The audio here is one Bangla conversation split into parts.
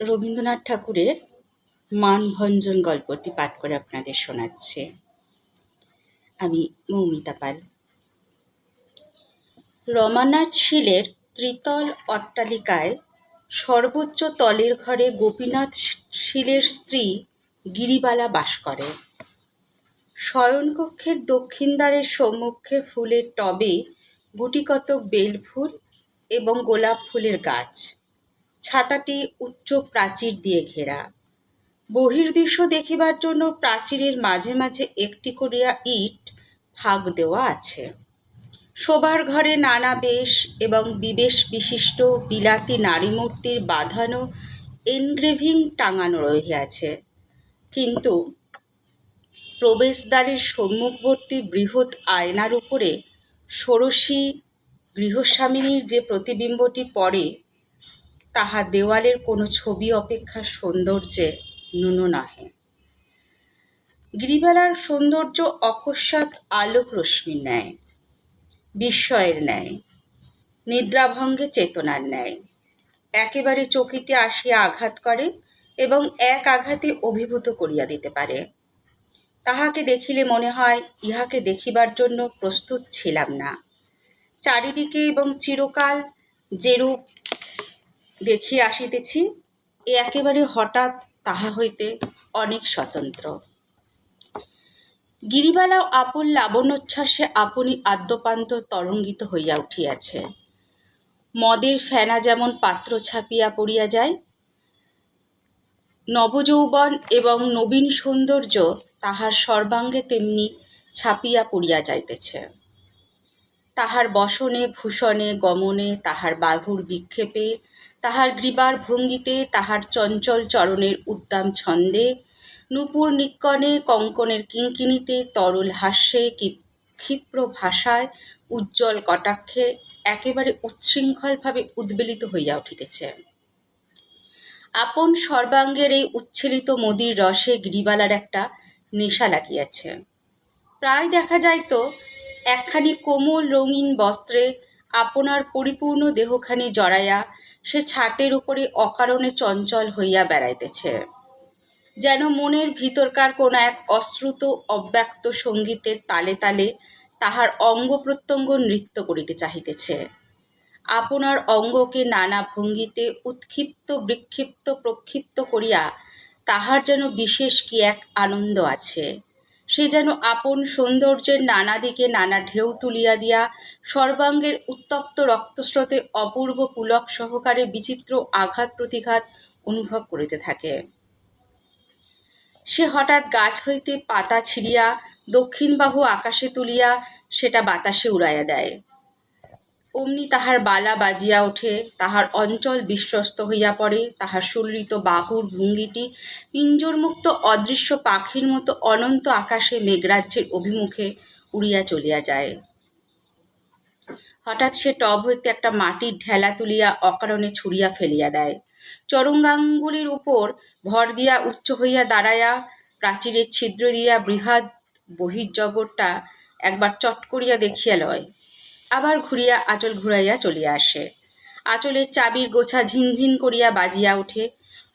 রবীন্দ্রনাথ ঠাকুরের মানভঞ্জন গল্পটি পাঠ করে আপনাদের শোনাচ্ছে। আমি মৌমিতা পাল। রমানাথ শীলের ত্রিতল অট্টালিকায় সর্বোচ্চ তলের ঘরে গোপীনাথ শীলের স্ত্রী গিরিবালা বাস করে। শয়নকক্ষের দক্ষিণ দ্বারের সম্মুখে ফুলের টবে গুটিকতক বেলফুল এবং গোলাপ ফুলের গাছ। ছাতাটি উচ্চ প্রাচীর দিয়ে ঘেরা। বহির্দৃশ্য দেখিবার জন্য প্রাচীরের মাঝে মাঝে একটি করিয়া ইট ফাঁক দেওয়া আছে। শোবার ঘরে নানা বেশ এবং বিবেশ বিশিষ্ট বিলাতি নারী মূর্তির বাঁধানো এনগ্রেভিং টাঙানো রহিয়াছে। কিন্তু প্রবেশদ্বারের সম্মুখবর্তী বৃহৎ আয়নার উপরে ষোড়শী গৃহস্বামিনীর যে প্রতিবিম্বটি পড়ে তাহা দেওয়ালের কোনো ছবি অপেক্ষা সৌন্দর্যে ন্যূন নহে। গিরিবেলার সৌন্দর্য অকস্মাৎ আলোক রশ্মির ন্যায়, বিস্ময়ের ন্যায়, নিদ্রাভঙ্গে চেতনার ন্যায়। একেবারে চকিতে আসিয়া আঘাত করে এবং এক আঘাতে অভিভূত করিয়া দিতে পারে। তাহাকে দেখিলে মনে হয় ইহাকে দেখিবার জন্য প্রস্তুত ছিলাম না। চারিদিকে এবং চিরকাল যেরূপ দেখিয়া আসিতেছি, এ একেবারে হঠাৎ তাহা হইতে অনেক স্বতন্ত্র। গিরিবালাও আপন লাবণ্যোচ্ছ্বাসে আপনি আদ্যপান্ত তরঙ্গিত হইয়া উঠিয়াছে। মদের ফেনা যেমন পাত্র ছাপিয়া পড়িয়া যায়, নবযৌবন এবং নবীন সৌন্দর্য তাহার সর্বাঙ্গে তেমনি ছাপিয়া পড়িয়া যাইতেছে। তাহার বসনে, ভূষণে, গমনে তাহার বাহুর বিক্ষেপে তাহার গ্রীবার ভঙ্গিতে তাহার চঞ্চল চরণের উদ্দাম ছন্দে, নূপুর নিক্কণে কঙ্কনের কিঙ্কিনিতে তরল হাস্যে ক্ষিপ্র ভাষায় উজ্জ্বল কটাক্ষে একেবারে উচ্ছৃঙ্খলভাবে উদ্বেলিত হইয়া উঠিতেছে। আপন সর্বাঙ্গের এই উচ্ছ্বলিত মদির রসে গিরিবালার একটা নেশা লাগিয়াছে। প্রায় দেখা যাইত, একখানি কোমল রঙিন বস্ত্রে আপনার পরিপূর্ণ দেহখানি জড়াইয়া সে ছাতের উপরে অকারণে চঞ্চল হইয়া বেড়াইতেছে। যেন মনের ভিতরকার কোনো এক অশ্রুত, অব্যক্ত সঙ্গীতের তালে তালে তাহার অঙ্গ প্রত্যঙ্গ নৃত্য করিতে চাহিতেছে। আপনার অঙ্গকে নানা ভঙ্গিতে উৎক্ষিপ্ত, বিক্ষিপ্ত, প্রক্ষিপ্ত করিয়া তাহার যেন বিশেষ কি এক আনন্দ আছে। সে যেন আপন সৌন্দর্যের নানা দিকে নানা ঢেউ তুলিয়া দিয়া সর্বাঙ্গের উত্তপ্ত রক্তস্রোতে অপূর্ব পুলক সহকারে বিচিত্র আঘাত প্রতিঘাত অনুভব করিতে থাকে। সে হঠাৎ গাছ হইতে পাতা ছিঁড়িয়া দক্ষিণ বাহু আকাশে তুলিয়া সেটা বাতাসে উড়াইয়া দেয়। অমনি তাহার বালা বাজিয়া ওঠে, তাহার অঞ্চল বিশ্বস্ত হইয়া পড়ে, তাহার সুললিত বাহুর ভঙ্গিটি, পিঞ্জরমুক্ত অদৃশ্য পাখির মতো অনন্ত আকাশে মেঘরাজ্যের অভিমুখে উড়িয়া চলিয়া যায়। হঠাৎ সে টব হইতে একটা মাটির ঢেলা তুলিয়া অকারণে ছুড়িয়া ফেলিয়া দেয়। চরঙ্গাঙ্গুলির উপর ভর দিয়া উচ্চ হইয়া দাঁড়াইয়া প্রাচীরের ছিদ্র দিয়া বৃহৎ বহির্জগৎটা একবার চট করিয়া দেখিয়া লয়। আবার ঘুরিয়া আঁচল ঘুরাইয়া চলিয়া আসে। আঁচলের চাবির গোছা ঝিনঝিন করিয়া বাজিয়া ওঠে।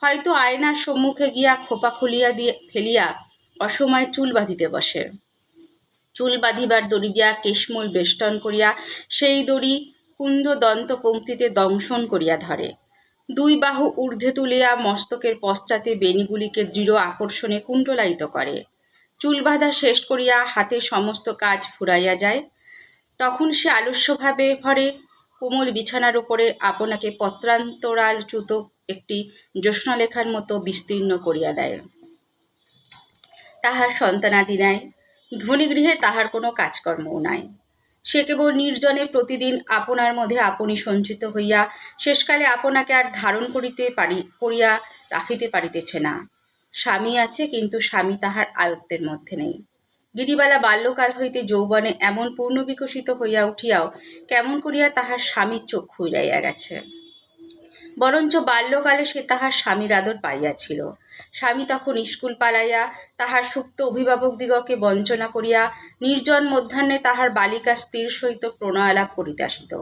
হয়তো আয়নার সম্মুখে গিয়া খোপা খুলিয়া দিয়ে ফেলিয়া অসময়ে চুল বাঁধিতে বসে। চুল বাঁধিবার দড়ি দিয়া কেশমূল বেষ্টন করিয়া সেই দড়ি কুন্দ দন্ত পঙ্ক্তিতে দংশন করিয়া ধরে। দুই বাহু ঊর্ধ্বে তুলিয়া মস্তকের পশ্চাতে বেণীগুলিকে দৃঢ় আকর্ষণে কুণ্ডলায়িত করে। চুল বাঁধা শেষ করিয়া হাতে সমস্ত কাজ ফুরাইয়া যায়। তখন সে আলস্যভাবে ভরে কোমল বিছানার উপরে আপনাকে পত্রান্তরাল চ্যুত একটি জ্যোৎস্নালেখার মতো বিস্তীর্ণ করিয়া দেয়। তাহার সন্তানাদি নাই ধনী গৃহে তাহার কোনো কাজকর্মও নাই। সে কেবল নির্জনে প্রতিদিন আপনার মধ্যে আপনি সঞ্চিত হইয়া শেষকালে আপনাকে আর ধারণ করিতে পারি, করিয়া রাখিতে পারিতেছে না। স্বামী আছে, কিন্তু স্বামী তাহার আয়ত্তের মধ্যে নেই। গিরিবালা বাল্যকাল হইতে যৌবনে এমন পূর্ণ বিকশিত হইয়া উঠিয়াও কেমন করিয়া তাহার স্বামীর চোখ খুইরাইয়া গেছে। বরঞ্চ বাল্যকালে সে তাহার স্বামীর আদর পাইয়াছিল। স্বামী তখন স্কুল পালাইয়া তাহার সুপ্ত অভিভাবকদিগকে বঞ্চনা করিয়া নির্জন মধ্যাহ্নে তাহার বালিকা স্ত্রীর সহিত প্রণয়ালাপ করিতে আসিত।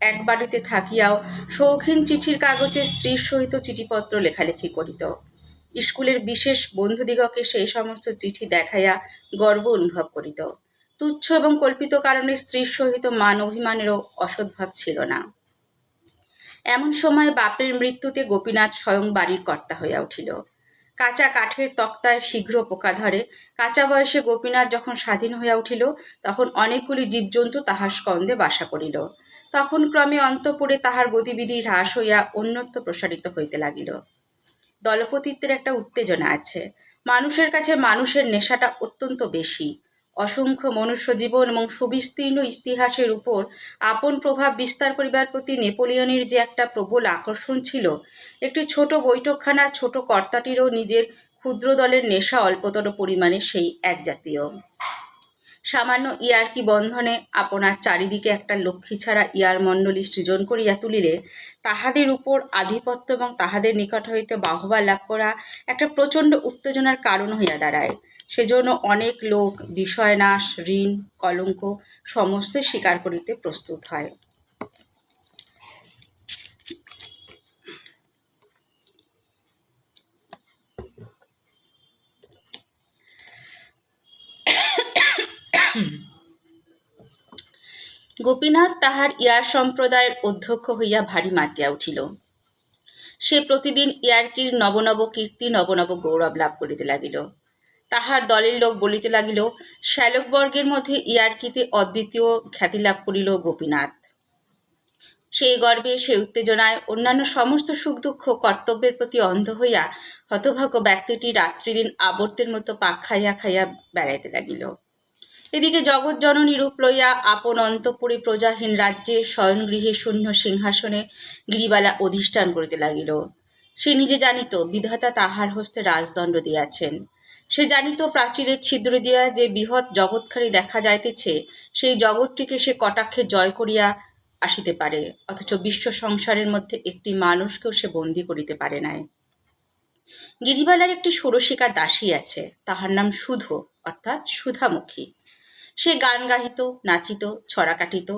এক বাড়িতে থাকিয়াও শৌখিন চিঠির কাগজে স্ত্রীর সহিত চিঠিপত্র লেখালেখি করিত। স্কুলের বিশেষ বন্ধুদিগকে সেই সমস্ত চিঠি দেখাইয়া গর্ব অনুভব করিত। তুচ্ছ এবং কল্পিত কারণে স্ত্রীর সহিত মান অভিমানেরও অসদ্ভাব ছিল না। এমন সময় বাপের মৃত্যুতে গোপীনাথ স্বয়ং বাড়ির কর্তা হইয়া উঠিল। কাঁচা কাঠের তক্তায় শীঘ্র পোকা ধরে। কাঁচা বয়সে গোপীনাথ যখন স্বাধীন হইয়া উঠিল, তখন অনেকগুলি জীবজন্তু তাহার স্কন্ধে বাসা করিল। তখন ক্রমে অন্তপুরে তাহার গতিবিধি হ্রাস হইয়া অন্যত্র প্রসারিত হইতে লাগিল। দলপতিত্বের একটা উত্তেজনা আছে। মানুষের কাছে মানুষের নেশাটা অত্যন্ত বেশি। অসংখ্য মনুষ্য জীবন এবং সুবিস্তীর্ণ ইতিহাসের উপর আপন প্রভাব বিস্তার করিবার প্রতি নেপোলিয়নের যে একটা প্রবল আকর্ষণ ছিল, একটি ছোট বৈঠকখানা ছোট কর্তাটিরও নিজের ক্ষুদ্র দলের নেশা অল্পতর পরিমাণে সেই এক জাতীয় সামান্য ইয়ার্কি বন্ধনে আপনার চারিদিকে একটা লক্ষ্মী ছাড়া ইয়ার মণ্ডলী সৃজন করিয়া তুলিলে তাহাদের উপর আধিপত্য এবং তাহাদের নিকট হইতে বাহবা লাভ করা একটা প্রচণ্ড উত্তেজনার কারণ হইয়া দাঁড়ায়। সেজন্য অনেক লোক বিষয়নাশ, ঋণ, কলঙ্ক সমস্ত স্বীকার করিতে প্রস্তুত হয়। গোপীনাথ তাহার ইয়ার সম্প্রদায়ের অধ্যক্ষ হইয়া ভারী মাতিয়া উঠিল। সে প্রতিদিন ইয়ার্কির নবনব কীর্তি, নবনব গৌরব লাভ করিতে লাগিল। তাহার দলের লোক বলিতে লাগিল, শ্যালকবর্গের মধ্যে ইয়ার্কিতে অদ্বিতীয় খ্যাতি লাভ করিল গোপীনাথ। সেই গর্বে, সেই উত্তেজনায় অন্যান্য সমস্ত সুখ দুঃখ কর্তব্যের প্রতি অন্ধ হইয়া হতভাগ্য ব্যক্তিটি রাত্রিদিন আবর্তের মতো পাক খাইয়া খাইয়া বেড়াইতে লাগিল। এদিকে জগৎ জননী রূপ লইয়া আপন অন্তপুরে প্রজাহীন রাজ্যে শয়নগৃহে শূন্য সিংহাসনে গিরিবালা অধিষ্ঠান করিতে লাগিল। সে নিজে জানিত, বিধাতা তাহার হস্তে রাজদণ্ড দিয়াছেন। সে জানিত, প্রাচীরের ছিদ্র দিয়া যে বৃহৎ জগৎখানি দেখা যাইতেছে, সেই জগৎটিকে সে কটাক্ষে জয় করিয়া আসিতে পারে, অথচ বিশ্ব সংসারের মধ্যে একটি মানুষকেও সে বন্দি করিতে পারে নাই। গিরিবালার একটি ষোড়শিকা দাসী আছে, তাহার নাম সুধ, অর্থাৎ সুধামুখী। সে গান গাহিত, নাচিত, ছড়া কাটিত,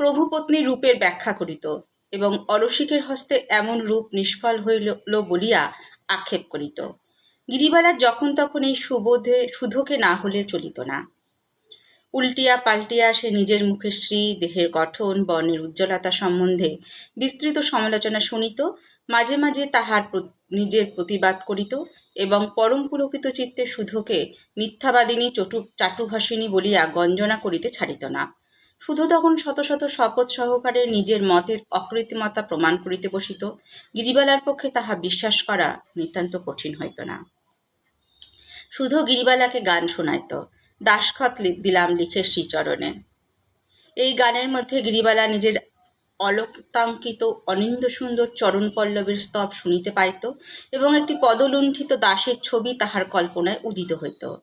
প্রভুপত্নীর রূপের ব্যাখ্যা করিত এবং অলসিকের হস্তে এমন রূপ নিষ্ফল হইল বলিয়া আক্ষেপ করিত। গিরিবালা যখন তখন এই সুবোধে, সুধোকে না হলে চলিত না। উল্টিয়া পাল্টিয়া সে নিজের মুখে শ্রী দেহের গঠন, বর্ণের উজ্জ্বলতা সম্বন্ধে বিস্তৃত সমালোচনা শুনিত, মাঝে মাঝে তাহার নিজের প্রতিবাদ করিত এবং পরম পুলকিত চিত্তে সুধোকে মিথ্যাবাদিনী চটু চাটুভাসিনী বলিয়া গঞ্জনা করিতে ছাড়িত না। শুধু তখন শত শত শপথ সহকারে নিজের মতের অকৃত্রিমতা প্রমাণ করিতে বসিত, গিরিবালার পক্ষে তাহা বিশ্বাস করা নিতান্ত কঠিন হইত না। শুধু গিরিবালাকে গান শোনাইত, দাসখত দিলাম লিখে শ্রীচরণে। এই গানের মধ্যে গিরিবালা নিজের অলক্তাঙ্কিত অনিন্দ সুন্দর চরণ পল্লবের স্তব শুনিতে পাইত এবং একটি পদলুণ্ঠিত দাসের ছবি তাহার কল্পনায় উদিত হইত।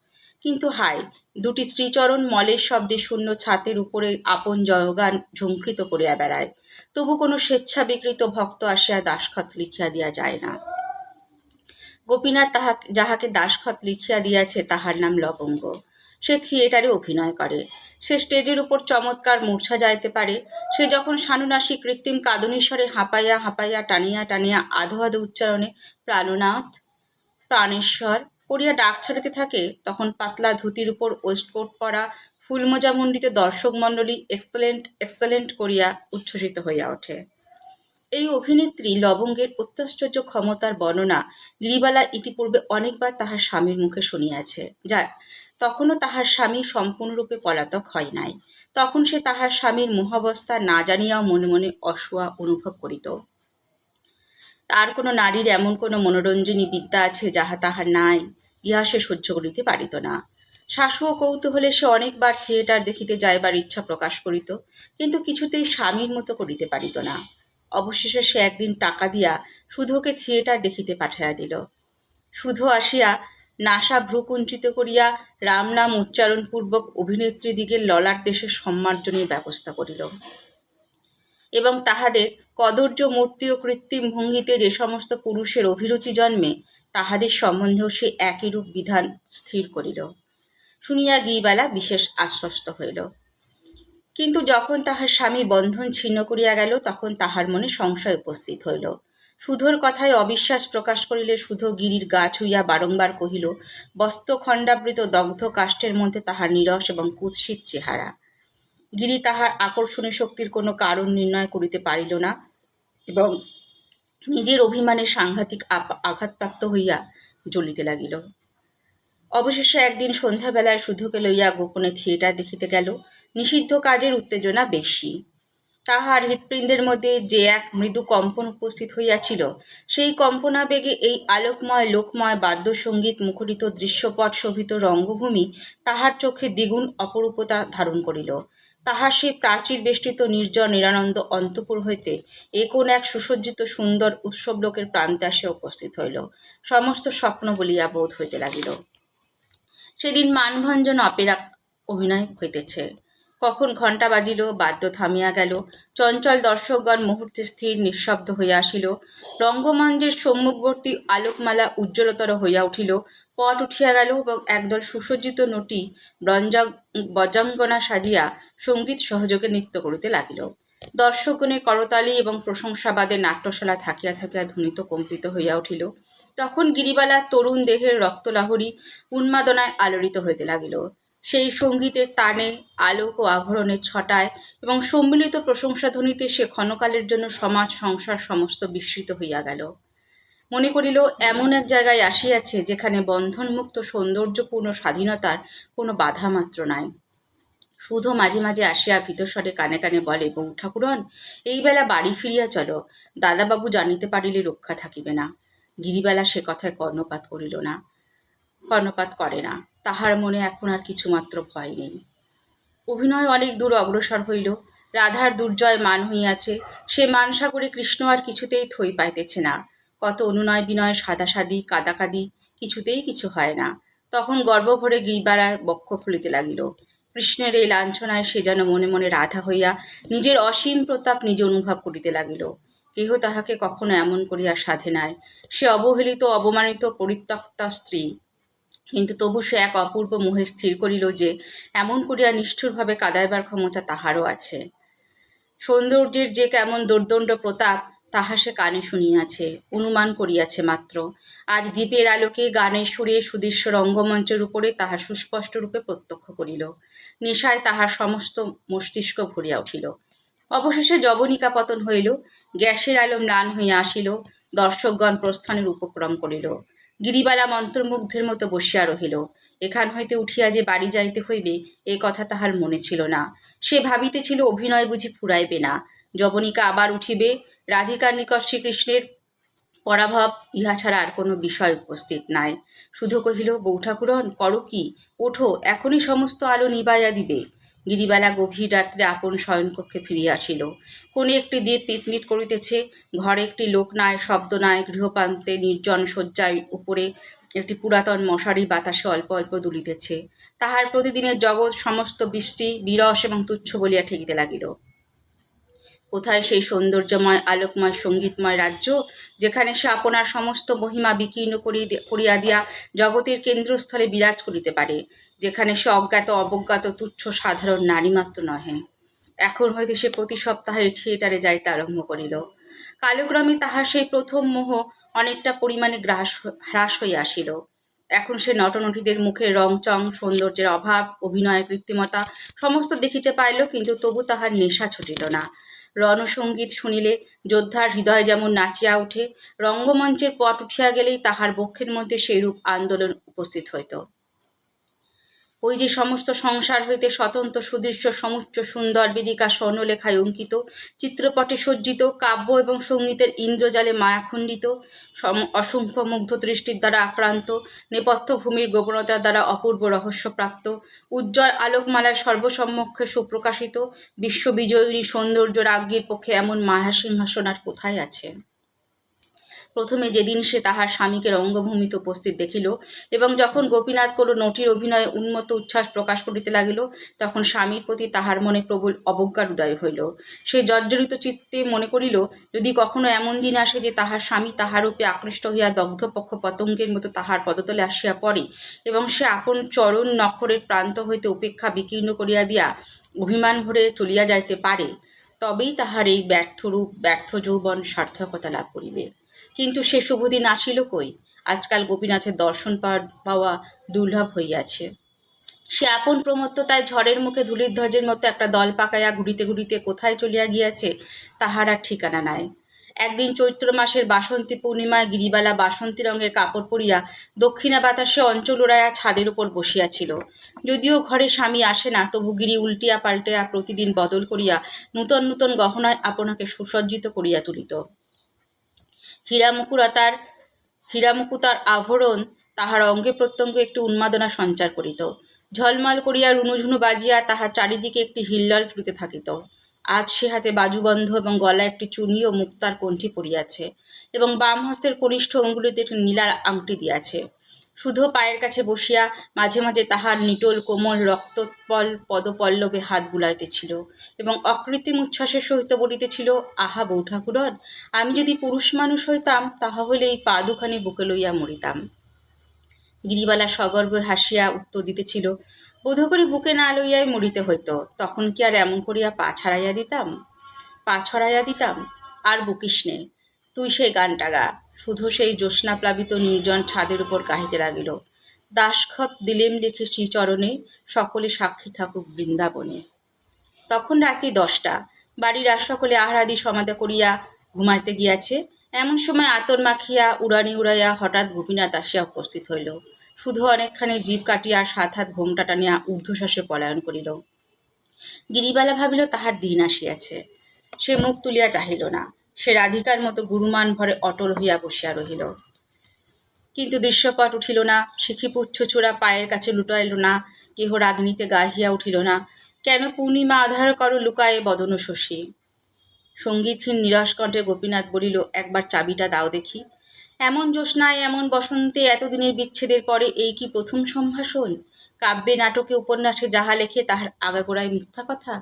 কিন্তু হায়, দুটি শ্রীচরণ মলের শব্দে শূন্য ছাতের উপরে আপন জয়গান ঝঙ্কৃত করিয়া বেড়ায়। তবু কোনো স্বেচ্ছা বিকৃত ভক্ত আসিয়া দাসখত লিখিয়া দিয়া যায় না। গোপীনাথ তাহা যাহাকে দাসখত লিখিয়া দিয়াছে তাহার নাম লবঙ্গ। সে থিয়েটারে অভিনয় করে। সে স্টেজের উপর চমৎকার মূর্ছা যাইতে পারে। সে যখন সানুনাসী কৃত্রিম কাদনীশ্বরে হাঁপাইয়া হাঁপাইয়া টানিয়া টানিয়া আধো আধো উচ্চারণে প্রাণনাথ, প্রাণেশ্বর করিয়া ডাক ছাড়িতে থাকে, তখন পাতলা ধুতির উপর ওয়েস্টকোট পরা ফুলমোজামণ্ডিত দর্শক মণ্ডলী এক্সেলেন্ট এক্সেলেন্ট করিয়া উচ্ছ্বসিত হইয়া ওঠে। এই অভিনেত্রী লবঙ্গের অত্যাশ্চর্য ক্ষমতার বর্ণনা গিরিবালা ইতিপূর্বে অনেকবার তাহার স্বামীর মুখে শুনিয়াছে। যার তখনও তাহার স্বামী সম্পূর্ণরূপে পলাতক হয় নাই। তখন সে তাহার স্বামীর মোহাবস্থা না জানিয়াও মনে মনে অসুয়া অনুভব করিত। তার কোনো নারীর এমন কোনো মনোরঞ্জনী বিদ্যা আছে যাহা তাহার নাই, ইহা সে সহ্য করিতে পারিত না। শাশু ও কৌতূহলে সে অনেকবার থিয়েটার দেখিতে যাইবার ইচ্ছা প্রকাশ করিত, কিন্তু কিছুতেই স্বামীর মতো করিতে পারিত না। অবশেষে সে একদিন টাকা দিয়া সুধোকে থিয়েটার দেখিতে পাঠাইয়া দিল। সুধো আসিয়া নাসা ভ্রুকুঞ্চিত করিয়া রাম নাম উচ্চারণপূর্বক অভিনেত্রীদিগের ললাট দেশের সম্মার্জনের ব্যবস্থা করিল। এবং তাহাদের কদর্য, মূর্তি ও কৃত্রিম ভঙ্গিতে যে সমস্ত পুরুষের অভিরুচি জন্মে, তাহাদের সম্বন্ধেও সে একইরূপ বিধান স্থির করিল। শুনিয়া গিরিবালা বিশেষ আশ্বস্ত হইল। কিন্তু যখন তাহার স্বামী বন্ধন ছিন্ন করিয়া গেল, তখন তাহার মনে সংশয় উপস্থিত হইল। সুধোর কথায় অবিশ্বাস প্রকাশ করিলে সুধো গিরির গা ছুঁইয়া বারংবার কহিল বস্ত্র খণ্ডাবৃত দগ্ধ কাষ্ঠের মধ্যে তাহার নিরস এবং কুৎসিত চেহারা। গিরি তাহার আকর্ষণী শক্তির কোনো কারণ নির্ণয় করিতে পারিল না এবং নিজের অভিমানে সাংঘাতিক আঘাতপ্রাপ্ত হইয়া জ্বলিতে লাগিল। অবশেষে একদিন সন্ধ্যাবেলায় সুধোকে লইয়া গোপনে থিয়েটার দেখিতে গেল। নিষিদ্ধ কাজের উত্তেজনা বেশি। তাহার হৃৎপিণ্ডের মধ্যে যে এক মৃদু কম্পন উপস্থিত হইয়াছিল, সেই কম্পনাবেগে এই আলোকময়, লোকময় বাদ্যসঙ্গীত মুখরিত দৃশ্যপট শোভিত রঙ্গভূমি তাহার চোখে দ্বিগুণ অপরূপতা ধারণ করিল। তাহার সেই প্রাচীর বেষ্টিত নির্জন নিরানন্দ অন্তপুর হইতে এ কোন এক সুসজ্জিত সুন্দর উৎসব লোকের প্রান্তে আসিয়া উপস্থিত হইল। সমস্ত স্বপ্ন বলিয়া বোধ হইতে লাগিল। সেদিন মানভঞ্জন অপেরা অভিনয় হইতেছে। কখন ঘণ্টা বাজিল, বাদ্য থামিয়া গেল। চঞ্চল দর্শকগণ মুহূর্তে স্থির, নিঃশব্দ হইয়া আসিল। রঙ্গমঞ্চের সম্মুখবর্তী আলোকমালা উজ্জ্বলতর হইয়া উঠিল। পট উঠিয়া গেল এবং একদল সুসজ্জিত নটি ব্রঞ্জ, বজাঙ্গনা সাজিয়া সংগীত সহযোগে নৃত্য করিতে লাগিল। দর্শকগণের করতালি এবং প্রশংসাবাদে নাট্যশালা থাকিয়া থাকিয়া ধ্বনিত কম্পিত হইয়া উঠিল। তখন গিরিবালা তরুণ দেহের রক্তলাহরী উন্মাদনায় আলোড়িত হইতে লাগিল। সেই সঙ্গীতের তানে আলোক ও আভরণের ছটায় এবং সম্মিলিত প্রশংসাধ্বনিতে সে ক্ষণকালের জন্য সমাজ, সংসার সমস্ত বিস্মৃত হইয়া গেল। মনে করিল, এমন এক জায়গায় আসিয়াছে যেখানে বন্ধনমুক্ত সৌন্দর্যপূর্ণ স্বাধীনতার কোনো বাধা মাত্র নাই। শুধু মাঝে মাঝে আসিয়া ভীতস্বরে কানে কানে বলে, বউ ঠাকুরন, এই বেলা বাড়ি ফিরিয়া চলো, দাদাবাবু জানিতে পারিলে রক্ষা থাকিবে না। গিরিবেলা সে কথায় কর্ণপাত করিল না। কর্ণপাত করে না। তাহার মনে এখন আর কিছুমাত্র ভয় নেই। অভিনয় অনেক দূর অগ্রসর হইল। রাধার দুর্জয় মান হইয়াছে। সে মানসাগরে কৃষ্ণ আর কিছুতেই থই পাইতেছে না। কত অনুনয় বিনয় সাদাসাদি, কাদাকাদি, কিছুতেই কিছু হয় না। তখন গর্বভরে গিরিবালার বক্ষ ফুলিতে লাগিল। কৃষ্ণের এই লাঞ্ছনায় সে যেন মনে মনে রাধা হইয়া নিজের অসীম প্রতাপ নিজে অনুভব করিতে লাগিল। কেহ তাহাকে কখনো এমন করিয়া সাধে নাই। সে অবহেলিত, অবমানিত, পরিত্যক্তা স্ত্রী। কিন্তু তবু সে এক অপূর্ব মোহে স্থির করিল যে, এমন করিয়া নিষ্ঠুরভাবে কাদাইবার ক্ষমতা তাহারও আছে। সৌন্দর্যের যে কেমন দুর্দণ্ড প্রতাপ, তাহা সে কানে শুনিয়াছে, অনুমান করিয়াছে মাত্র। আজ দ্বীপের আলোকে গানের সুরে সুদৃশ্য রঙ্গমঞ্চের উপরে তাহা সুস্পষ্ট রূপে প্রত্যক্ষ করিল। নেশায় তাহার সমস্ত মস্তিষ্ক ভরিয়া উঠিল। অবশেষে জবনিকা পতন হইল, গ্যাসের আলো ম্লান হইয়া আসিল, দর্শকগণ প্রস্থানের উপক্রম করিল। গিরিবালা মন্ত্রমুগ্ধের মতো বসিয়া রহিল। এখান হইতে উঠিয়া যে বাড়ি যাইতে হইবে, এ কথা তাহার মনে ছিল না। সে ভাবিতেছিল অভিনয় বুঝি ফুরাইবে না। যবনিকা আবার উঠিবে, রাধিকার নিকট শ্রীকৃষ্ণের পরাভব, ইহা ছাড়া আর কোনো বিষয় উপস্থিত নাই। শুধু কহিল, বৌঠাকুরন, করো কি? ওঠো, এখনই সমস্ত আলো নিবাইয়া দিবে। গিরিবেলা গভীর রাত্রে আপন শয়নকক্ষে ফিরিয়া আসিল। কোন একটি দ্বীপ পিটমিট করিতেছে, ঘরে একটি লোক নাই শব্দ নাই গৃহপ্রান্তে নির্জন শয্যার উপরে একটি পুরাতন মশারি বাতাসে অল্প অল্প দুলিতেছে। তাহার প্রতিদিনের জগৎ সমস্ত বৃষ্টি, বিরস এবং তুচ্ছ বলিয়া ঠেকিতে লাগিল। কোথায় সেই সৌন্দর্যময়, আলোকময়, সঙ্গীতময় রাজ্য যেখানে সে আপনার সমস্ত মহিমা বিকীর্ণ করি- করিয়া দিয়া জগতের কেন্দ্রস্থলে বিরাজ করিতে পারে, যেখানে সে অজ্ঞাত, অবজ্ঞাত, তুচ্ছ, সাধারণ নারীমাত্র নহে। এখন হইতে সে প্রতি সপ্তাহে থিয়েটারে যাইতে আরম্ভ করিল। কালক্রমে তাহার সেই প্রথম মোহ অনেকটা পরিমাণে গ্রাস, হ্রাস হইয়া আসিল। এখন সে নটনটীদের মুখে রংচং সৌন্দর্যের অভাব, অভিনয়ের কৃত্রিমতা সমস্ত দেখিতে পাইল, কিন্তু তবু তাহার নেশা ছুটিল না। রণসঙ্গীত শুনিলে যোদ্ধার হৃদয় যেমন নাচিয়া উঠে রঙ্গমঞ্চের পট উঠিয়া গেলেই তাহার বক্ষের মধ্যে সেইরূপ আন্দোলন উপস্থিত হইত। ওই যে সমস্ত সংসার হইতে স্বতন্ত্র, সুদৃশ্য, সমুচ্চ, সুন্দর বেদিকা স্বর্ণলেখায় অঙ্কিত, চিত্রপটে সজ্জিত, কাব্য এবং সঙ্গীতের ইন্দ্রজালে মায়াখণ্ডিত অসংখ্য মুগ্ধ দৃষ্টির দ্বারা আক্রান্ত, নেপথ্য ভূমির গোপনতার দ্বারা অপূর্ব রহস্যপ্রাপ্ত, উজ্জ্বল আলোকমালার সর্বসম্মুখে সুপ্রকাশিত, বিশ্ববিজয়িনী সৌন্দর্য রাজ্ঞীর পক্ষে এমন মায়া সিংহাসন আর কোথায় আছে? প্রথমে যেদিন সে তাহার স্বামীকে রঙ্গভূমিতে উপস্থিত দেখিল এবং যখন গোপীনাথ কোনো নটির অভিনয়ে উন্মত্ত উচ্ছ্বাস প্রকাশ করিতে লাগিল, তখন স্বামীর প্রতি তাহার মনে প্রবল অবজ্ঞার উদয় হইল। সে জর্জরিত চিত্তে মনে করিল, যদি কখনো এমন দিন আসে যে তাহার স্বামী তাহার রূপে আকৃষ্ট হইয়া দগ্ধপক্ষ পতঙ্গের মতো তাহার পদতলে আসিয়া পড়ে এবং সে আপন চরণ নখরের প্রান্ত হইতে উপেক্ষা বিকীর্ণ করিয়া দিয়া অভিমান ভরে চলিয়া যাইতে পারে, তবেই তাহার এই ব্যর্থরূপ ব্যর্থ যৌবন সার্থকতা লাভ করিবে। কিন্তু সে শুভদিন আসিল কই? আজকাল গোপীনাথের দর্শন পাওয়া- দুর্লভ হইয়াছে। সে আপন প্রমত্ততায় ঝড়ের মুখে ধূলির ধ্বজের মতো একটা দল পাকাইয়া ঘুরিতে ঘুরিতে কোথায় চলিয়া গিয়াছে, তাহার আর ঠিকানা নাই। একদিন চৈত্র মাসের বাসন্তী পূর্ণিমায় গিরিবালা বাসন্তী রঙের কাপড় পরিয়া দক্ষিণা বাতাসে অঞ্চল উড়াইয়া ছাদের উপর বসিয়াছিল। যদিও ঘরে স্বামী আসে না, তবু গিরি উল্টিয়া পাল্টিয়া প্রতিদিন বদল করিয়া নূতন নূতন গহনায় আপনাকে সুসজ্জিত করিয়া তুলিত। হীরামুকুরতার, হীরামুকুতার আভরণ তাহার অঙ্গে প্রত্যঙ্গে একটি উন্মাদনা সঞ্চার করিত। ঝলমল করিয়া রুনুঝুনু বাজিয়া তাহার চারিদিকে একটি হিল্লল ফুটিতে থাকিত। আজ সে হাতে বাজুবন্ধ এবং গলায় একটি চুনি ও মুক্তার কণ্ঠি পড়িয়াছে এবং বাম হস্তের কনিষ্ঠ অঙ্গুলিতে একটি নীলার আংটি দিয়াছে। শুধু পায়ের কাছে বসিয়া মাঝে মাঝে তাহার নিটোল কোমল রক্তপল পদপল্লবে হাত বুলাইতেছিল এবং অকৃত্রিম উচ্ছ্বাসের সহিত বলিতেছিল, আহা বউ ঠাকুরন আমি যদি পুরুষ মানুষ হইতাম, তাহা হইলে এই পা দুখানি বুকে লইয়া মরিতাম গিরিবালা সগর্বে হাসিয়া উত্তর দিতেছিল বোধ করি বুকে না লইয়াই মরিতে হইত, তখন কি আর এমন করিয়া পা ছাড়াইয়া দিতাম? পা ছড়াইয়া দিতাম? আর বুকিস নে, তুই সেই গানটা গা। শুধু সেই জ্যোৎস্নাপ্লাবিত নির্জন ছাদের উপর গাহিতে লাগিল। দাসখত দিলেম লিখে শ্রীচরণে সকলে সাক্ষী থাকুক বৃন্দাবনে। তখন রাত্রি দশটা। বাড়ির আর সকলে আহারাদি সমাধা করিয়া ঘুমাইতে গিয়াছে। এমন সময় আতর মাখিয়া উড়ানি উড়াইয়া হঠাৎ গোপীনাথ আসিয়া উপস্থিত হইল। শুধু অনেকখানি জীব কাটিয়া সাত হাত ঘোমটা টানিয়া ঊর্ধ্বশ্বাসে পলায়ন করিল। গিরিবালা ভাবিল তাহার দিন আসিয়াছে। সে মুখ তুলিয়া চাহিল না। সে রাধিকার মতো গুরুমান ভরে অটল হইয়া বসিয়া রহিল। কিন্তু দৃশ্যপট উঠিল না শিখিপুচ্ছ চূড়া পায়ের কাছে লুটাইল না, কেহ রাগনিতে গাহিয়া উঠিল না, কেন পূর্ণিমা আধার করো লুকায়ে বদন শশী? সঙ্গীতহীন নিরস কণ্ঠে গোপীনাথ বলিল, একবার চাবিটা দাও দেখি। এমন জ্যোৎস্নায়, এমন বসন্তে, এতদিনের বিচ্ছেদের পরে এই কি প্রথম সম্ভাষণ? কাব্যে নাটকে উপন্যাসে যাহা লেখে তাহার আগাগোড়ায় মিথ্যা কথা।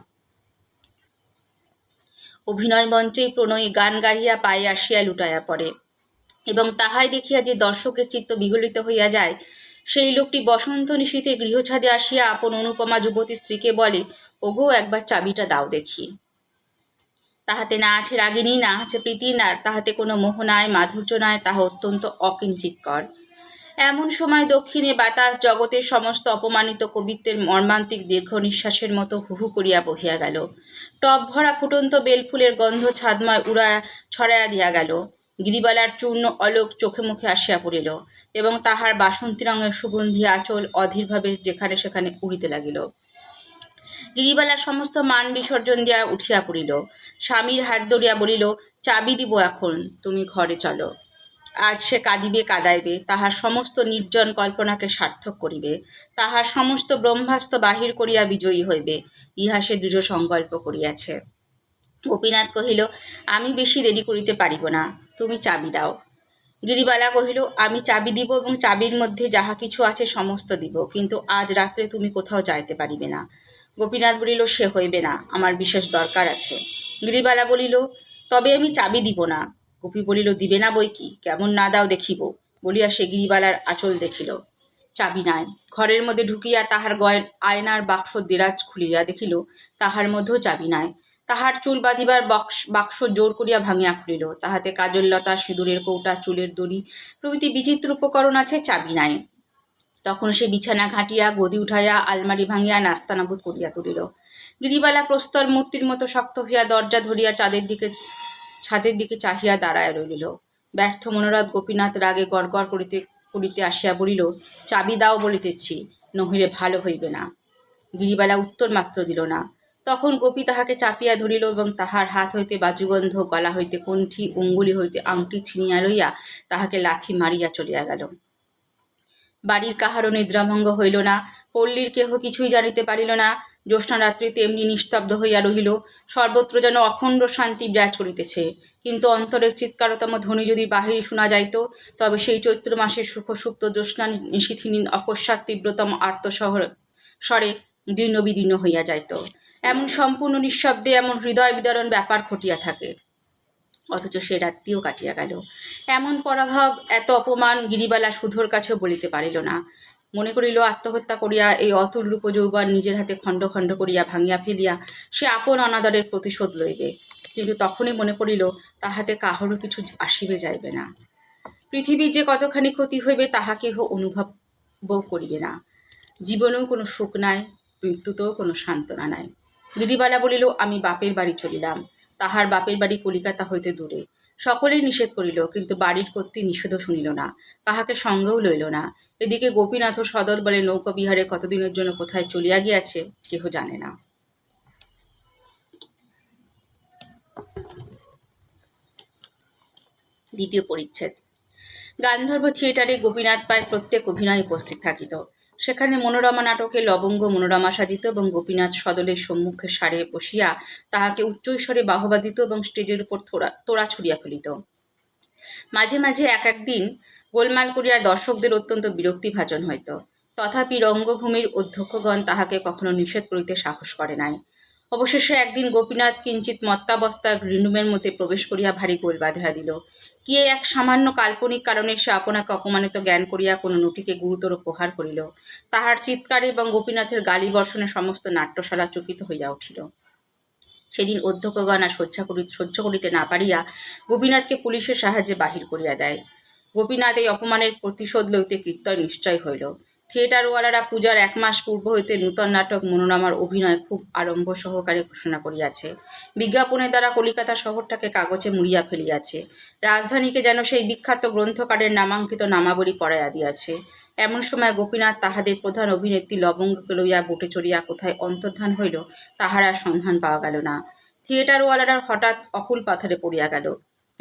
অভিনয় মঞ্চেই প্রণয়ী গান গাহিয়া পায়ে আসিয়া লুটাইয়া পড়ে। এবং তাহাই দেখিয়া যে দর্শকের চিত্ত বিগলিত হইয়া যায়, সেই লোকটি বসন্ত নিশীতে গৃহছাদে আসিয়া আপন অনুপমা যুবতী স্ত্রীকে বলে, ওগো, একবার চাবিটা দাও দেখি। তাহাতে না আছে রাগিনী, না আছে প্রীতি, না তাহাতে কোনো মোহ নাই, মাধুর্য নাই, তাহা অত্যন্ত অকিঞ্চিতকর। এমন সময় দক্ষিণে বাতাস জগতের সমস্ত অপমানিত কবিত্বের মর্মান্তিক দীর্ঘ নিঃশ্বাসের মতো হুহু করিয়া বহিয়া গেল। টপ ভরা ফুটন্ত বেলফুলের গন্ধ ছাদময় উড়া ছড়াইয়া দিয়া গেল। গিরিবালার চূর্ণ অলোক চোখে মুখে আসিয়া পড়িল এবং তাহার বাসন্তী রঙের সুগন্ধি আঁচল অধীরভাবে যেখানে সেখানে উড়িতে লাগিল। গিরিবালা সমস্ত মান বিসর্জন দিয়া উঠিয়া পড়িল। স্বামীর হাত ধরিয়া বলিল, চাবি দিব এখন, তুমি ঘরে চলো। আজ সে কাঁদিবে, কাদাইবে, তাহার সমস্ত নির্জন কল্পনাকে সার্থক করিবে, তাহার সমস্ত ব্রহ্মাস্ত্র বাহির করিয়া বিজয়ী হইবে, ইহা সে দৃঢ় সংকল্প করিয়াছে। গোপীনাথ কহিল, আমি বেশি দেরি করিতে পারিব না, তুমি চাবি দাও। গিরিবালা কহিল, আমি চাবি দিব এবং চাবির মধ্যে যাহা কিছু আছে সমস্ত দিব, কিন্তু আজ রাত্রে তুমি কোথাও যাইতে পারিবে না। গোপীনাথ বলিল, সে হইবে না, আমার বিশেষ দরকার আছে। গিরিবালা বলিল, তবে আমি চাবি দিব না। গোপী বলিল, দিবে না বই কি? কেমন না দাও দেখিব। বলিয়া সে গিরিবালার আঁচল দেখিল। চাবি নাই। ঘরের মধ্যে ঢুকিয়া তাহার গয়, আয়নার বাক্স দেরাজ খুলিয়া দেখিল, তাহার মধ্যেও চাবি নাই। তাহার চুল বাঁধিবার বক্স, বাক্স জোর করিয়া ভাঙিয়া খুলিল। তাহাতে কাজললতা সিঁদুরের কৌটা, চুলের দড়ি, প্রভৃতি বিচিত্র উপকরণ আছে, চাবি নাই। তখন সে বিছানা ঘাটিয়া, গদি উঠাইয়া, আলমারি ভাঙিয়া নাস্তানাবুদ করিয়া তুলিল। গিরিবালা প্রস্তর মূর্তির মতো শক্ত হইয়া দরজা ধরিয়া চাঁদের দিকে ছাদের দিকে চাহিয়া দাঁড়ায় রইল ব্যর্থ মনোরথ গোপীনাথ রাগে গড়গড় করিতে করিতে আসিয়া বলিল, চাবি দাও বলিতেছি, নহিলে ভালো হইবে না। গিরিবালা উত্তর মাত্র দিল না। তখন গোপী তাহাকে চাপিয়া ধরিল এবং তাহার হাত হইতে বাজুগন্ধ, গলা হইতে কণ্ঠি, অঙ্গুলি হইতে আংটি ছিনিয়া লইয়া তাহাকে লাথি মারিয়া চলিয়া গেল। বাড়ির কাহারও নিদ্রাভঙ্গ হইল না, পল্লীর কেহ কিছুই জানিতে পারিল না। জ্যোৎস্না রাত্রিতে এমনি নিস্তব্ধ হইয়া রহিল, সর্বত্র যেন অখণ্ড শান্তি বিরাজ করিতেছে। কিন্তু অন্তরের চিৎকারতম ধ্বনি যদি বাহিরে শোনা যাইত, তবে সেই চৈত্র মাসের সুখসুপ্ত জ্যোৎস্না নিশীথিনীন অকস্মাৎ তীব্রতম আর্তশহর স্বরে দীর্ণ বিদীর্ণ হইয়া যাইত। এমন সম্পূর্ণ নিঃশব্দে এমন হৃদয় বিদরণ ব্যাপার ঘটিয়া থাকে। অথচ সে রাত্রিও কাটিয়া গেল। এমন পরাভব, এত অপমান গিরিবালা সুধোর কাছেও বলিতে পারিল না। মনে করিল, আত্মহত্যা করিয়া এই অতুল রূপ যৌবন নিজের হাতে খণ্ড খণ্ড করিয়া ভাঙিয়া ফেলিয়া সে আপন অনাদরের প্রতিশোধ লইবে। কিন্তু তখনই মনে পড়িল, তাহাতে কাহারও কিছু আসিবে যাইবে না। পৃথিবীর যে কতখানি ক্ষতি হইবে, তাহা কেহ অনুভব করিবে না। জীবনেও কোনো সুখ নাই, মৃত্যুতেও কোনো সান্ত্বনা নাই। গিরিবালা বলিল, আমি বাপের বাড়ি চলিলাম। তাহার বাপের বাড়ি কলিকাতা হইতে দূরে। সকলেই নিষেধ করিল, কিন্তু বাড়ির কর্তৃ নিষেধও শুনিল না, কাহাকে সঙ্গেও লইল না। এদিকে গোপীনাথ সদর বলে নৌকা বিহারে কতদিনের জন্য কোথায় চলিয়া গিয়াছে, কেহ জানে না। দ্বিতীয় পরিচ্ছেদ। গান্ধর্ব থিয়েটারে গোপীনাথ পায় প্রত্যেক অভিনয় উপস্থিত থাকিত। সেখানে মনোরমা নাটকে লবঙ্গ মনোরমা সাজিত এবং গোপীনাথ সদলের সম্মুখে সারে বসিয়া তাহাকে উচ্চৈস্বরে বাহবা দিত এবং স্টেজের উপর তোড়া তোড়া ছুড়িয়া ফেলিত। মাঝে মাঝে এক একদিন গোলমাল করিয়া দর্শকদের অত্যন্ত বিরক্তিভাজন হইত। তথাপি রঙ্গভূমির অধ্যক্ষগণ তাহাকে কখনো নিষেধ করিতে সাহস করে নাই। অবশেষে একদিন গোপীনাথ কিঞ্চিত মত্তাবস্থায় গ্রিনরুমের মধ্যে প্রবেশ করিয়া ভারী গোল বাঁধিয়া দিল। কি এক সামান্য কাল্পনিক কারণে সে আপনাকে অপমানিত জ্ঞান করিয়া কোনো নটিকে গুরুতর প্রহার করিল? তাহার চিৎকারে এবং গোপীনাথের গালি বর্ষণে সমস্ত নাট্যশালা চকিত হইয়া উঠিল। সেদিন অধ্যক্ষগণ আর সহ্য করিতে সহ্য করিতে না পারিয়া গোপীনাথকে পুলিশের সাহায্যে বাহির করিয়া দেয়। গোপীনাথ এই অপমানের প্রতিশোধ লইতে কৃত্যয় নিশ্চয় হইল। থিয়েটারওয়ালারা পূজার এক মাস পূর্ব হইতে নূতন নাটক মনোরমার অভিনয় খুব আরম্ভ সহকারে ঘোষণা করিয়াছে। বিজ্ঞাপনের দ্বারা কলিকাতা শহরটাকে কাগজে মুড়িয়া ফেলিয়াছে। রাজধানীকে যেন সেই বিখ্যাত গ্রন্থকারের নামাঙ্কিত নামাবলী পড়াইয়া দিয়াছে। এমন সময় গোপীনাথ তাহাদের প্রধান অভিনেত্রী লবঙ্গকে লইয়া বুটে চড়িয়া কোথায় অন্তর্ধান হইল, তাহার আর সন্ধান পাওয়া গেল না। থিয়েটারওয়ালারা হঠাৎ অকুল পাথারে পড়িয়া গেল।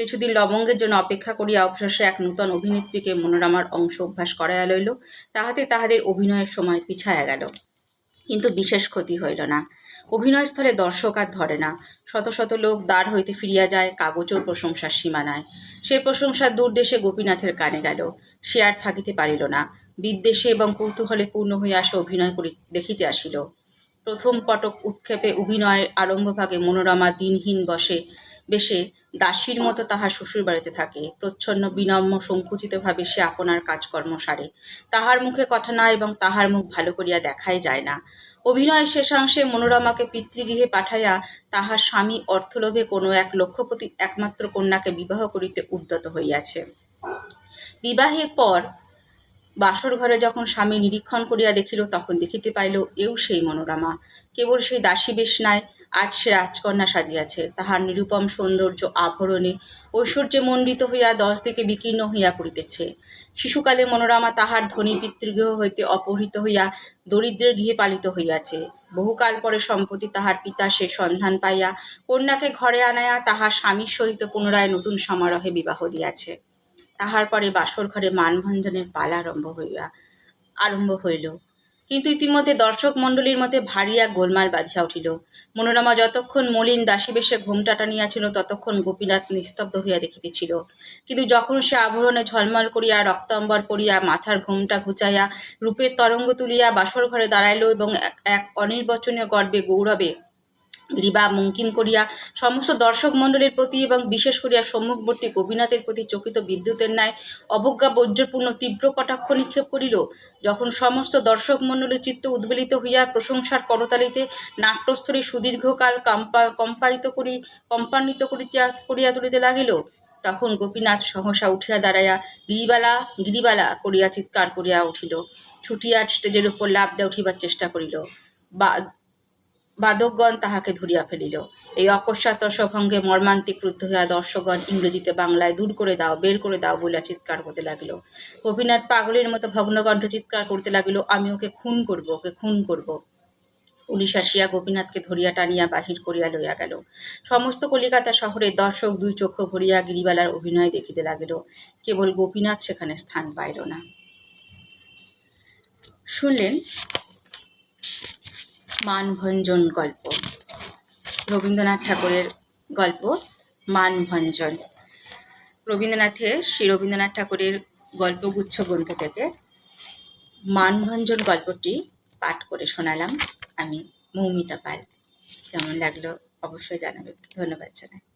কিছুদিন লবঙ্গের জন্য অপেক্ষা করিয়া অবশেষে এক নূতন অভিনেত্রীকে মনোরমার অংশ অভ্যাস করাইয়া লইল। তাহাতে তাহাদের অভিনয়ের সময় পিছায়া গেল। কিন্তু বিশেষ ক্ষতি হইল না। অভিনয়স্থলে দর্শক আর ধরে না। শত শত লোক দ্বার হইতে ফিরিয়া যায় কাগজও প্রশংসার সীমানায়। সে প্রশংসা দূর দেশে গোপীনাথের কানে গেল। সে আর থাকিতে পারিল না। বিদ্বেষে এবং কৌতূহলে পূর্ণ হইয়া আসে অভিনয় করি দেখিতে আসিল। প্রথম কটক উৎক্ষেপে অভিনয়ের আরম্ভভাগে মনোরমা দিনহীন বসে বেশে দাসীর মতো তাহার শ্বশুর বাড়িতে থাকে। প্রচ্ছন্ন, বিনম্র, সংকুচিতভাবে সে আপনার কাজকর্ম সারে। তাহার মুখে কথা না এবং তাহার মুখ ভালো করিয়া দেখাই যায় না। অভিনয়ের শেষাংশে মনোরমাকে পিতৃগৃহে পাঠাইয়া তাহার স্বামী অর্থলোভে কোনো এক লক্ষপতি একমাত্র কন্যাকে বিবাহ করিতে উদ্যত হইয়াছে। বিবাহের পর বাসর ঘরে যখন স্বামী নিরীক্ষণ করিয়া দেখিল, তখন দেখিতে পাইল, এও সেই মনোরমা। কেবল সেই দাসী বেশ নাই আজ সে রাজকন্যা সাজিয়াছে। তাহার নিরুপম সৌন্দর্য আভরণে ঐশ্বর্যে মণ্ডিত হইয়া দশ দিকে বিকীর্ণ হইয়া পড়িতেছে। শিশুকালে মনোরমা তাহার ধনী পিতৃগৃহ হইতে অপহৃত হইয়া দরিদ্রের গৃহে পালিত হইয়াছে। বহুকাল পরে সম্প্রতি তাহার পিতা সে সন্ধান পাইয়া কন্যাকে ঘরে আনাইয়া তাহার স্বামীর সহিত পুনরায় নতুন সমারোহে বিবাহ দিয়াছে। তাহার পরে বাসর ঘরে মানভঞ্জনের পালা আরম্ভ হইয়া আরম্ভ হইল। কিন্তু ইতিমধ্যে দর্শক মণ্ডলীর মধ্যে ভারী এক গোলমাল বাঁধিয়া উঠিল। মনোরমা যতক্ষণ মলিন দাসী বেশে ঘোমটা টানিয়াছিল ততক্ষণ গোপীনাথ নিস্তব্ধ হইয়া দেখিতেছিল। কিন্তু যখন সে আবরণে ঝলমল করিয়া, রক্তম্বর পড়িয়া মাথার ঘুমটা ঘুচাইয়া, রূপের তরঙ্গ তুলিয়া বাসর ঘরে দাঁড়াইল এবং এক অনির্বচনীয় গর্বে গৌরবে গ্রীবা মঙ্কিম করিয়া সমস্ত দর্শক মণ্ডলীর প্রতি এবং বিশেষ করিয়া সম্মুখবর্তী গোপীনাথের প্রতি চকিত বিদ্যুতের ন্যায় অবজ্ঞা, বজ্রপূর্ণ, তীব্র কটাক্ষ নিক্ষেপ করিল। যখন সমস্ত দর্শক মণ্ডলীর চিত্ত উদ্বেলিত হইয়া প্রশংসার করতালিতে নাট্যস্থলে সুদীর্ঘকাল কম্পা, কম্পায়িত করি, কম্পান্বিত করিয়া করিয়া তুলিতে লাগিল, তখন গোপীনাথ সহসা উঠিয়া দাঁড়াইয়া গিরিবালা গিরিবালা করিয়া চিৎকার করিয়া উঠিল। ছুটিয়া স্টেজের উপর লাভ দেয়া উঠিবার চেষ্টা করিল। বা বাদকগণ তাহাকে ধরিয়া ফেলিল। এই অকস্মাৎ রসভঙ্গে মর্মান্তিক ক্রুদ্ধ হইয়া দর্শকগণ ইংরেজিতে বাংলায় দূর করে দাও, বের করে দাও বলিয়া চিৎকার করতে লাগিল। গোপীনাথ পাগলের মতো ভগ্নকণ্ঠ চিৎকার করতে লাগিল, আমি ওকে খুন করব, ওকে খুন করব। পুলিশ আসিয়া গোপীনাথকে ধরিয়া টানিয়া বাহির করিয়া লইয়া গেল। সমস্ত কলিকাতা শহরে দর্শক দুই চক্ষু ভরিয়া গিরিবালার অভিনয় দেখিতে লাগিল। কেবল গোপীনাথ সেখানে স্থান পাইল না। শুনলেন মানভঞ্জন গল্প। রবীন্দ্রনাথ ঠাকুরের গল্প, মানভঞ্জন। রবীন্দ্রনাথের, শ্রী রবীন্দ্রনাথ ঠাকুরের গল্পগুচ্ছ গ্রন্থ থেকে মানভঞ্জন গল্পটি পাঠ করে শোনালাম আমি মৌমিতা পাল। কেমন লাগল অবশ্যই জানাবে। ধন্যবাদ জানাই।